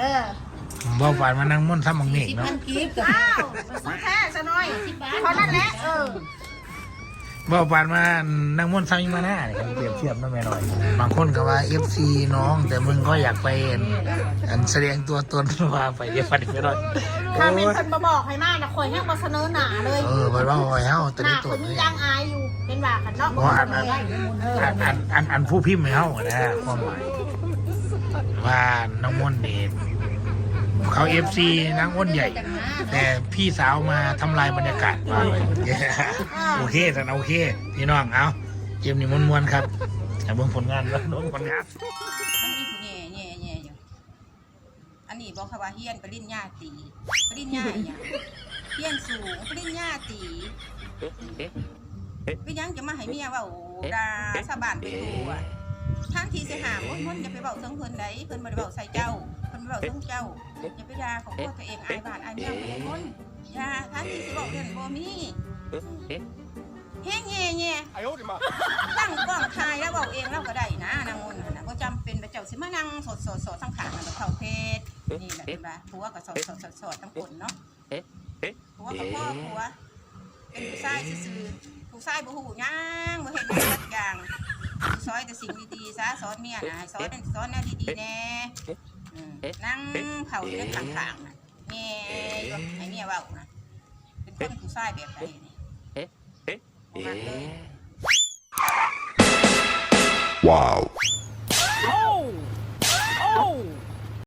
เออบ่ฝันมานั่งม่วนซ้ำบังเมฆสิบเนาะพันกีบกับอ้าวซื้อแท้ซะหน่อยเพราะนั่นแหละเออบ่ฝันมานั่งม่วนซ้ำอีมาหน้าเนี่ยเปรียบเทียบเนาะแม่น้อย บางคนก็ว่า FC น้อง แต่มึงก็อยากไปอันอันแสดงตัวตนว่าไปเดี๋ยวฝันไม่น้อยถ้ามีคนมาบอกให้มานะคอยให้มาเสนอหนาเลยเออบ่ว่าโอ้ยเฮาตอนหน้านี้ตัควนนี้นี้ยังอายอยู่เป็นว่ากันเนาะบ่อันอันอันอันอันอันผู้พิมพ์ให้เฮานะความหมายว่าน้องม่วนนี่ เขา FC นางอ้นใหญ่ แต่พี่สาวมาทำลายบรรยากาศว่าไปโอเคสันโอเคพี่น้องเอาเกมนี้มวนๆครับแต่เบิ่งผลงานแล้วน้องผลงานมันมีผู้แง่แง่แง่อยู่อันนี้บอกเขาว่าเฮียนปริญญาตรีปริญญาอย่างเฮียนสูงปริญญาตรีไปยังจะมาให้เมียเว่าโอ้ดาสาบานไปตัวทางที่เสียหามมันอย่าไปเบาเทิงเพิ่นใดเพิ่นบ่ได้เบาใส่เจ้า คนเราต้องเจ้าอย่าไปด่าของพ่อตัวเองอายบาดอายเมียของคนอย่าท่านที่สิบอกเรื่องโบมี่เฮ้งเย่เย่ไอ้โอ้ดิมาตั้งกล้องถ่ายแล้วบอกเองเราก็ได้นะนางงุนนะก็จำเป็นไปเจ้าสิมานั่งสดสดสดสังขารกังเขาเพชรนี่แหละเป็นไรผัวกับสดสดสดสดทั้งคนเนาะผัวกับพ่อผัวเป็นผู้ชายซื่อผู้ชายบ่หูย่างบ่เห็นทุกอย่างซอยแต่สิ่งดีๆซะสอนเมียนะซอนซอนแนวดีๆแน่ นั่งเผาเลือดต่างๆนะแม่ไอ้เนี่ยว่านะเป็นคนผู้ชายแบบไหนนี่มักเลยว้าว โอ้ โอ้